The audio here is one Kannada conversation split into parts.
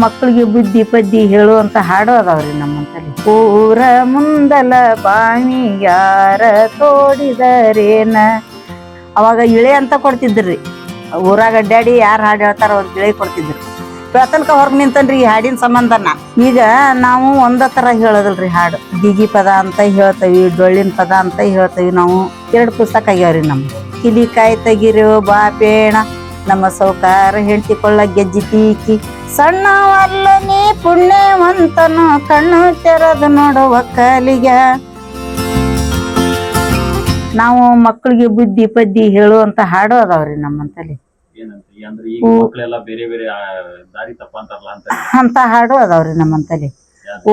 ಮಕ್ಕಳಿಗೆ ಬುದ್ಧಿ ಪದ್ದಿ ಹೇಳುವಂತ ಹಾಡು ಅದಾವ್ರಿ ನಮ್ಮಂತಲ್ಲಿ. ಊರ ಮುಂದಲ ಬಾವಿ ಯಾರ ತೋಡಿದರೇನ? ಅವಾಗ ಇಳೆ ಅಂತ ಕೊಡ್ತಿದ್ರಿ. ಊರಾಗ ಅಡ್ಡಾಡಿ ಯಾರು ಹಾಡು ಹೇಳ್ತಾರ ಅವ್ರಿಗೆ ಇಳೆ ಕೊಡ್ತಿದ್ರು. ಬೆಳತನಕ ಹೊರಗೆ ನಿಂತನ್ರಿ ಈ ಹಾಡಿನ ಸಂಬಂಧನ. ಈಗ ನಾವು ಒಂದ ತರ ಹೇಳೋದಲ್ರಿ ಹಾಡು. ಗಿಗಿ ಪದ ಅಂತ ಹೇಳ್ತೇವಿ, ಡೊಳ್ಳಿನ ಪದ ಅಂತ ಹೇಳ್ತೇವಿ ನಾವು. ಎರಡು ಪುಸ್ತಕ ಆಗ್ಯಾವ್ರಿ ನಮ್ಗೆ ಕಿಲಿ ಕಾಯಿ ತೆಗಿರೋ ಬಾಪೇಣ. ನಮ್ಮ ಸೌಕಾರ ಹೇಳ್ತಿಕೊಳ್ಳ ಗೆಜ್ಜಿ ತೀಕಿ. ಸಣ್ಣವಲ್ಲ ನೀ ಪುಣ್ಯವಂತನು ಕಣ್ಣು ತೆರೆದು ನೋಡುವ ಕಾಲಿಗ. ನಾವು ಮಕ್ಕಳಿಗೆ ಬುದ್ಧಿ ಪದ್ದಿ ಹೇಳುವಂತ ಹಾಡು ಅದಾವ್ರಿ ನಮ್ಮಂತಲ್ಲಿ. ಅಂತ ಹಾಡು ಅದಾವ್ರಿ ನಮ್ಮಂತಲ್ಲಿ.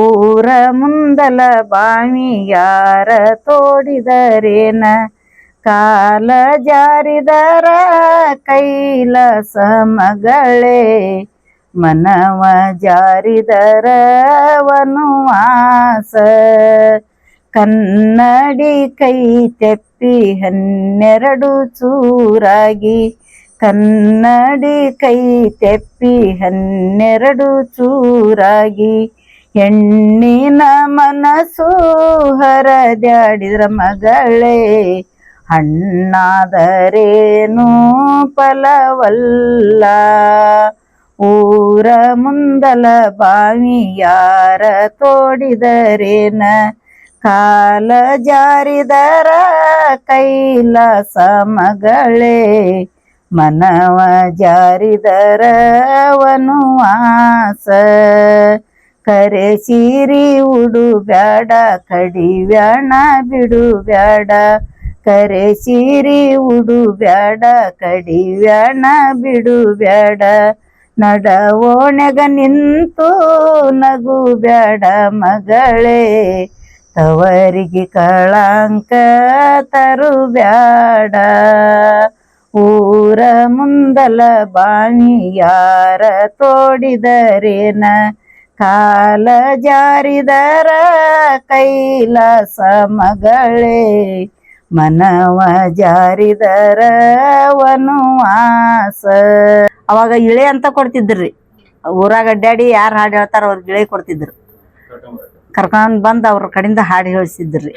ಊರ ಮುಂದಲ ಬಾವಿ ಯಾರ ತೋಡಿದರೇನ? ಕಾಲ ಜಾರಿದರ ಕೈಲಸ ಮಗಳೇ, ಮನವ ಜಾರಿದರ ವನುವಾಸ ಕನ್ನಡಿ ಕೈ ತೆಪ್ಪಿ ಹನ್ನೆರಡು ಚೂರಾಗಿ, ಕನ್ನಡಿ ಕೈ ತೆಪ್ಪಿ ಹನ್ನೆರಡು ಚೂರಾಗಿ, ಹೆಣ್ಣಿನ ಮನಸ್ಸು ಹರದ್ಯಾಡಿದ್ರ ಮಗಳೇ ಹಣ್ಣಾದರೇನು ಫಲವಲ್ಲ ಊರ ಮುಂದಲ ಬಾವಿ ಯಾರ ತೋಡಿದರೇನ ಕಾಲ ಜಾರಿದರ ಕೈಲಾಸ ಮಗಳೇ ಮನವ ಜಾರಿದರ ವನುವಾಸ ಕರೆ ಸೀರಿ ಉಡು ಬ್ಯಾಡ ಕಡಿವ್ಯಾಣ ಬಿಡು ಬ್ಯಾಡ ಕರೆ ಸೀರಿ ಉಡು ಬ್ಯಾಡ ಕಡಿವ್ಯಾಣ ಬಿಡು ಬ್ಯಾಡ ಓಣೆಗ ನಿಂತು ನಗು ಬ್ಯಾಡ ಮಗಳೇ. ತವರಿಗೆ ಕಳಂಕ ತರು ಬ್ಯಾಡ ಊರ ಮುಂದಲ ಬಾಣಿಯಾರ ತೋಡಿದರೇನ? ಕಾಲ ಜಾರಿದರ ಕೈಲಾಸ ಮಗಳೇ. ಮನವ ಜಾರಿದರ ವನುವಾಸ ಅವಾಗ ಇಳೆ ಅಂತ ಕೊಡ್ತಿದ್ರಿ ಊರಾಗ ಅಡ್ಡಾಡಿ ಯಾರು ಹಾಡು ಹೇಳ್ತಾರ ಅವ್ರಿಗೆ ಇಳೆ ಕೊಡ್ತಿದ್ರು. ಕರ್ಕೊಂಡ್ ಬಂದ್ ಅವ್ರ ಕಡೆಯಿಂದ ಹಾಡು ಹೇಳಿಸಿದ್ರಿ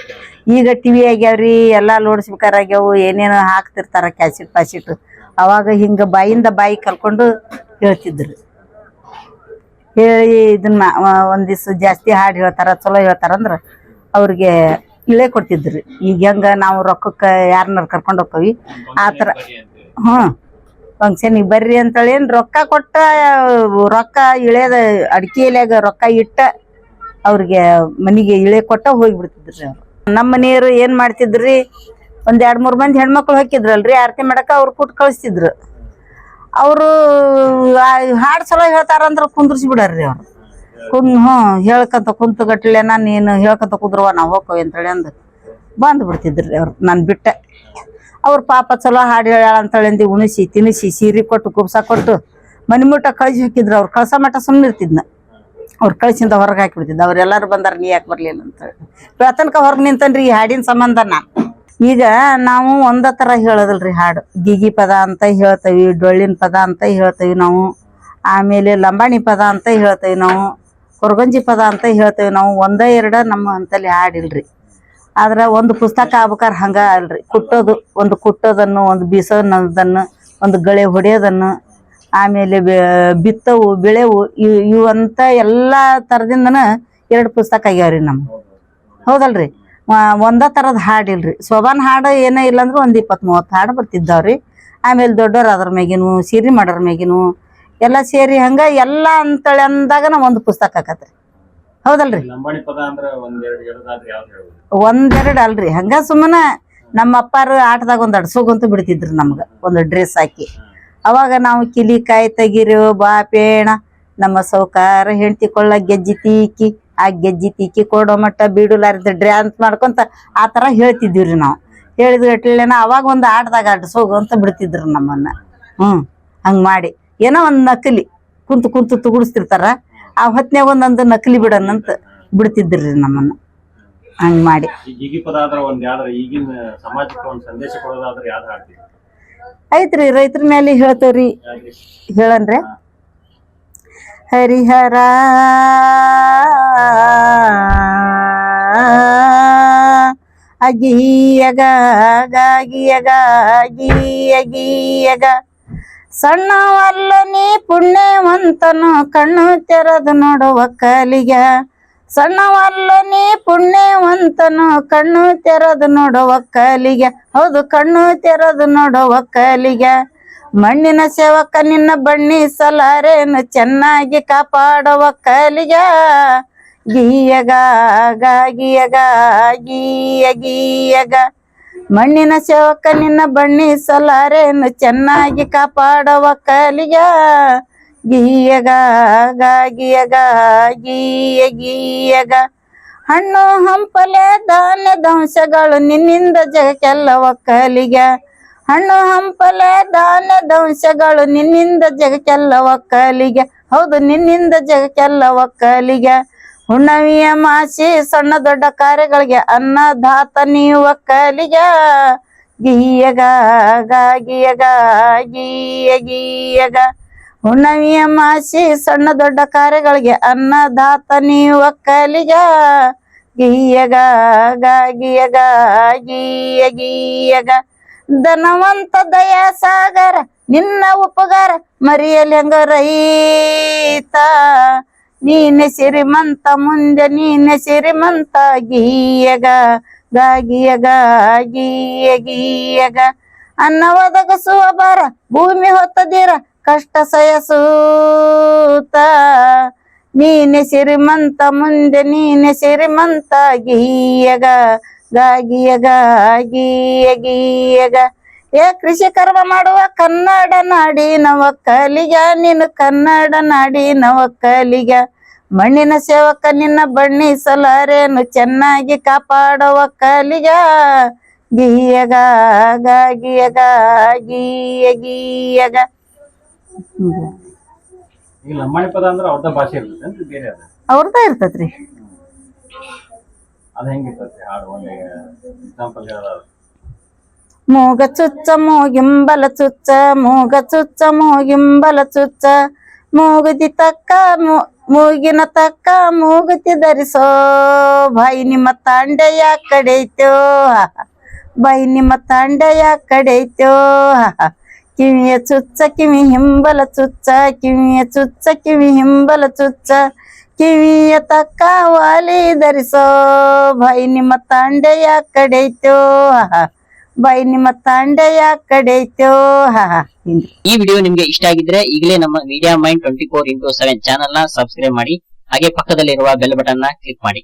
ಈಗ ಟಿವಿ ಆಗ್ಯಾವ್ರಿ, ಎಲ್ಲಾ ಲೋಡ್ಸ್ಬೇಕಾರಾಗ್ಯಾವು ಏನೇನು ಹಾಕ್ತಿರ್ತಾರ ಕ್ಯಾಸೆಟ್ ಪ್ಯಾಸೆಟ್ ಅವಾಗ ಹಿಂಗ ಬಾಯಿಂದ ಬಾಯಿ ಕಲ್ಕೊಂಡು ಹೇಳ್ತಿದ್ರು ಹೇಳಿ ಇದನ್ನ ಒಂದಿವ್ಸ ಒಂದ್ ದಿವ್ಸ ಜಾಸ್ತಿ ಹಾಡು ಹೇಳ್ತಾರ, ಚಲೋ ಹೇಳ್ತಾರ ಅಂದ್ರ ಅವ್ರಿಗೆ ಇಳೆ ಕೊಡ್ತಿದ್ರಿ. ಈಗ ಹೆಂಗ ನಾವು ರೊಕ್ಕಕ್ಕೆ ಯಾರನ್ನಾರು ಕರ್ಕೊಂಡು ಹೋಗ್ತವಿ, ಆ ಥರ. ಹ್ಞೂ. ಫಂಕ್ಷನಿಗೆ ಬರ್ರಿ ಅಂತೇಳಿ ಏನ್ ರೊಕ್ಕ ಕೊಟ್ಟ, ರೊಕ್ಕ ಇಳೆದ ಅಡಿಕೆ ಎಲ್ಯಾಗ ರೊಕ್ಕ ಇಟ್ಟ ಅವ್ರಿಗೆ ಮನಿಗೆ ಇಳೆ ಕೊಟ್ಟ ಹೋಗಿಬಿಡ್ತಿದ್ರಿ ಅವ್ರು. ನಮ್ಮ ಮನೆಯವರು ಏನ್ ಮಾಡ್ತಿದ್ರಿ, ಒಂದು ಎರಡು ಮೂರು ಮಂದಿ ಹೆಣ್ಮಕ್ಳು ಹಾಕಿದ್ರಲ್ರಿ, ಆರತಿ ಮಾಡಕ ಅವ್ರು ಕೊಟ್ಟು ಕಳಿಸ್ತಿದ್ರು. ಅವರು ಹಾಡು ಚಲೋ ಹೇಳ್ತಾರಂದ್ರೆ ಕುಂದ್ರಿಸಿ ಬಿಡಾರ್ರಿ ಅವ್ರು. ಕುನ್ ಹ್ಞೂ, ಹೇಳ್ಕಂತ ಕುಂತು ಗಟ್ಲೆನ ನೀನು ಹೇಳ್ಕಂತ ಕುದ್ರವ ನಾವು ಅಂತ ಅಂತೇಳಿ ಅಂದು. ಬಂದು ಬಿಡ್ತಿದ್ರಿ ಅವ್ರು, ನಾನು ಬಿಟ್ಟೆ. ಅವ್ರ ಪಾಪ ಚಲೋ ಹಾಡು ಹೇಳ್ಯಾಳ ಅಂತೇಳಿ ಅಂದು, ಉಣಿಸಿ ತಿನ್ನಿಸಿ ಸೀರೆ ಕೊಟ್ಟು, ಕುಬ್ಸ ಕೊಟ್ಟು, ಮನಿ ಮುಟ್ಟ ಕಳಿಸಿ ಹಾಕಿದ್ರು ಅವ್ರು, ಕಳ್ಸ ಮಟ್ಟ ಸುಮ್ಮನೆ ಇರ್ತಿದ್ನ. ಅವ್ರು ಕಳಿಸಿಂದ ಹೊರಗೆ ಹಾಕಿಬಿಡ್ತಿದ್ದ ಅವ್ರೆಲ್ಲರೂ ಬಂದಾರ, ನೀ ಯಾಕೆ ಬರಲಿಲ್ಲ ಅಂತೇಳಿ. ಬೆಳತನಕ ಹೊರಗೆ ನಿಂತನ್ರಿ ಈ ಹಾಡಿನ ಸಂಬಂಧ ನಾ. ಈಗ ನಾವು ಒಂದೇ ತರ ಹೇಳೋದಲ್ರಿ ಹಾಡು. ಗಿಗಿ ಪದ ಅಂತ ಹೇಳ್ತೇವಿ, ಡೊಳ್ಳಿನ ಪದ ಅಂತ ಹೇಳ್ತೇವಿ ನಾವು. ಆಮೇಲೆ ಲಂಬಾಣಿ ಪದ ಅಂತ ಹೇಳ್ತೇವಿ ನಾವು. ಕೊರಗಂಜಿ ಪದ ಅಂತ ಹೇಳ್ತೇವೆ ನಾವು, ಒಂದ ಎರಡ ನಮ್ಮ ಅಂತಲ್ಲಿ ಆಡಿಲ್ರಿ ಆದ್ರೆ ಒಂದು ಪುಸ್ತಕ ಆಗ್ಬೇಕಾರೆ ಹಂಗ ಅಲ್ರಿ. ಕುಟ್ಟೋದು, ಒಂದು ಕುಟ್ಟೋದನ್ನು, ಒಂದು ಬೀಸೋದನ್ನು ಒಂದು ಗಳೆ ಹೊಡೆಯೋದನ್ನು, ಆಮೇಲೆ ಬಿತ್ತವು, ಬೆಳೆವು ಇವು ಇವಂತ ಎಲ್ಲ ತರದಿಂದನ ಎರಡು ಪುಸ್ತಕ ಆಗ್ಯಾವ್ರಿ ನಮ್ಮ ಹೌದಲ್ರಿ? ಒಂದ ತರದ ಹಾಡಿಲ್ರಿ ಸೋಬಾನ್ ಹಾಡು ಏನೇ ಇಲ್ಲಾಂದ್ರೆ ಒಂದ್ ಇಪ್ಪತ್ತ್ ಮೂವತ್ತು ಹಾಡು ಬರ್ತಿದ್ದಾವ್ರಿ. ಆಮೇಲೆ ದೊಡ್ಡವ್ರ ಅದ್ರ ಮ್ಯಾಗಿನೂ, ಸೀರೆ ಮಾಡೋರ್ ಮ್ಯಾಗಿನು ಎಲ್ಲ ಸೇರಿ ಹಂಗ ಎಲ್ಲ ಅಂತೇಳಿ ಅಂದಾಗನ ಒಂದು ಪುಸ್ತಕ ಆಕತ್ರಿ ಹೌದಲ್ರಿ? ಒಂದೆರಡು ಅಲ್ರಿ. ಹಂಗ ಸುಮ್ಮನ ನಮ್ಮ ಅಪ್ಪಾರು ಆಟದಾಗ ಒಂದ್ ಅಡ್ಸೋಗಂತೂ ಬಿಡ್ತಿದ್ರು ನಮ್ಗ. ಒಂದು ಡ್ರೆಸ್ ಹಾಕಿ. ಅವಾಗ ನಾವು ಕಿಲಿ ಕಿಲಿಕಾಯಿ ತೆಗಿರೋ ಬಾಪೇಣ ನಮ್ಮ ಸೌಕಾರ ಹೆಂಡತಿ ಕೊಳ್ಳ ಗೆಜ್ಜಿ ತೀಕಿ. ಆ ಗೆಜ್ಜಿ ತೀಕಿ ಕೊಡೋ ಮಟ್ಟ ಬಿಡುಲಾರ್ದ ಡ್ಯಾನ್ಸ್ ಮಾಡ್ಕೊಂತ ಆ ತರ ಹೇಳ್ತಿದ್ವಿ ನಾವು. ಹೇಳಿದ ಗಟ್ಲೆನ ಅವಾಗ ಒಂದು ಆಟದಾಗ ಅಡ್ಸೋಗು ಅಂತ ಬಿಡ್ತಿದ್ರು ನಮ್ಮನ್ನ. ಹ್ಮ್ ಹಂಗ ಮಾಡಿ. ಏನೋ ಒಂದು ನಕಲಿ ಕುಂತು ಕುಂತು ತುಗುಡಿಸ್ತಿರ್ತಾರ ಆ ಹೊತ್ನ್ಯಾಗ ಒಂದೊಂದು ನಕಲಿ ಬಿಡೋಣಂತ ಬಿಡ್ತಿದ್ರಿ ನಮ್ಮನ್ನ. ಹಂಗ ಮಾಡಿ. ಈ ಗಿಗಿ ಪದ ಆದ್ರೆ ಒಂದ್ ಯಾವ್ದಾರ ಈಗಿನ ಸಮಾಜಕ್ಕೆ ಒಂದ್ ಸಂದೇಶ ಕೊಡೋದಾದ್ರೆ ಯಾವ್ದು ಹಾಡ್ತೀವಿ ಐತ್ರಿ ರೈತರ ಮೇಲೆ ಹೇಳ್ತೇವ್ರಿ? ಹೇಳನ್ರಿ. ಹರಿಹರ ಅಗಿಯಗ ಗಾಗಿಯಗ ಗೀಯಗೀಯಗ ಸಣ್ಣವಲ್ಲ ನೀ ಪುಣ್ಯವಂತನು, ಕಣ್ಣು ತೆರೆದು ನೋಡುವ ಕಲಿಗ ಸಣ್ಣವಲ್ಲ ನೀ ಪುಣ್ಯವಂತನು, ಕಣ್ಣು ತೆರೆದು ನೋಡುವ ಕಲಿಗ ಹೌದು, ಕಣ್ಣು ತೆರೆದು ನೋಡುವ ಕಲಿಗ ಮಣ್ಣಿನ ಸೇವಕ ನಿನ್ನ ಬಣ್ಣಿಸಲಾರೇನು ಚೆನ್ನಾಗಿ ಕಾಪಾಡುವ ಕಲಿಗ ಗೀಯಗ ಗಾಗಿಯಗ ಗೀಯ, ಗೀಯಗ. ಮಣ್ಣಿನ ಸೇವಕ ನಿನ್ನ ಬಣ್ಣಿಸಲಾರೇನು ಚೆನ್ನಾಗಿ ಕಾಪಾಡುವ ಕಲಿಯ ಗೀಯಗ, ಗಾಗಿಯಗ, ಗೀಯ, ಗೀಯಗ. ಹಣ್ಣು, ಹಂಪಲೆ, ಧಾನ್ಯ, ದಂಶಗಳು ನಿನ್ನಿಂದ ಜಗಕ್ಕೆಲ್ಲ ಒಕ್ಕಲಿಗ ಹಣ್ಣು, ಹಂಪಲೆ, ಧಾನ್ಯ, ದಂಶಗಳು ನಿನ್ನಿಂದ ಜಗಕ್ಕೆಲ್ಲ ಒಕ್ಕಲಿಗ ಹೌದು, ನಿನ್ನಿಂದ ಜಗಕ್ಕೆಲ್ಲ ಒಕ್ಕಲಿಗ ಹುಣ್ಣವಿಯ ಮಾಸಿ ಸಣ್ಣ ದೊಡ್ಡ ಕಾರ್ಯಗಳಿಗೆ ಅನ್ನದಾತ ನೀವು ಕಲಿಗ. ಗೀಯಗ ಗಾಗಿಯಗ ಗೀಯ, ಗೀಯಗ. ಹುಣ್ಣವಿಯ ಮಾಸಿ ಸಣ್ಣ ದೊಡ್ಡ ಕಾರ್ಯಗಳಿಗೆ ಅನ್ನದಾತ ನೀವು ಕಲಿಗ. ಗೀಯಗ ಗಾಗಿಯಗ ಗೀಯ, ಗೀಯಗ. ಧನವಂತ ದಯಾ ಸಾಗರ ನಿನ್ನ ಉಪಗಾರ ಮರಿಯಲಿ ಹಂಗ ರೈತ. ನೀನೆ ಸಿರಿಮಂತ ಮುಂದೆ, ನೀನೆ ಸಿರಿಮಂತ ಗೀಯಗ ಗಾಗಿಯಗ ಗೀಯ ಗೀಯಗ ಅನ್ನ ಒದಗಿಸುವ ಬಾರ ಭೂಮಿ ಹೊತ್ತದಿರ, ಕಷ್ಟ ಸಯಸೂತ. ನೀನೆ ಸಿರಿಮಂತ ಮುಂದೆ, ನೀನೆ ಸಿರಿಮಂತ ಗೀಯಗ ಗಾಗಿಯಗ ಗೀಯ ಗೀಯಗ ಏ ಕೃಷಿ ಕರ್ಮ ಮಾಡುವ ಕನ್ನಡ ನಾಡಿ ನವ ಕಲಿಗ ನೀನು ಕನ್ನಡ ನಾಡಿ ನವ ಕಲಿಗ. ಮಣ್ಣಿನ ಸೇವಕ ನಿನ್ನ ಬಣ್ಣಿಸಲಾರೇನು ಚೆನ್ನಾಗಿ ಕಾಪಾಡುವ ಕಲಿಗ. ಗೀಯಗ ಗೀಯಗ ಗೀಯ ಗೀಯಗ. ಅವ್ರದ ಇರ್ತೈತ್ರಿ ಅದ. ಹೆಂಗಿರ್ತೈತಿ ಹಾಡು ಒಂದು ಎಕ್ಸಾಂಪಲ್ ಮೂಗ ಚುಚ್ಚ ಮೂಗಿಂಬಲ ಚುಚ್ಚ ಮೂಗ ಚುಚ್ಚ ಮೂಗಿಂಬಲ ಚುಚ್ಚ. ಮೂಗುದಿ ತಕ್ಕ ಮೂಗಿನ ತಕ್ಕ, ಮೂಗುತಿ ಧರಿಸೋ. ಬಾಯಿ ನಿಮ್ಮ ತಾಂಡೆಯ ಕಡೆಯ್ತೋ ಬೈ ನಿಮ್ಮ ತಾಂಡೆಯ ಕಡೆಯ್ತೋ ಕಿವಿಯ ಚುಚ್ಚ, ಕಿವಿ ಹಿಂಬಲ ಚುಚ್ಚ. ಕಿವಿಯ ಚುಚ್ಚ, ಕಿವಿ ಹಿಂಬಲ ಚುಚ್ಚ. ಕಿವಿಯ ತಕ್ಕ ವಾಲಿ ಧರಿಸೋ. ಬಾಯಿ ನಿಮ್ಮ ತಾಂಡೆಯ ಕಡೆ ಬಾಯಿ ನಿಮ್ಮ ತಂಡೆಯ ಕಡೆ ಐತೋ ಹಾ ಈ ವಿಡಿಯೋ ನಿಮ್ಗೆ ಇಷ್ಟ ಆಗಿದ್ರೆ ಈಗಲೇ ನಮ್ಮ media mind twenty four into seven ಚಾನಲ್ನ ಸಬ್ಸ್ಕ್ರೈಬ್ ಮಾಡಿ, ಹಾಗೆ ಪಕ್ಕದಲ್ಲಿರುವ ಬೆಲ್ ಬಟನ್ನ ಕ್ಲಿಕ್ ಮಾಡಿ.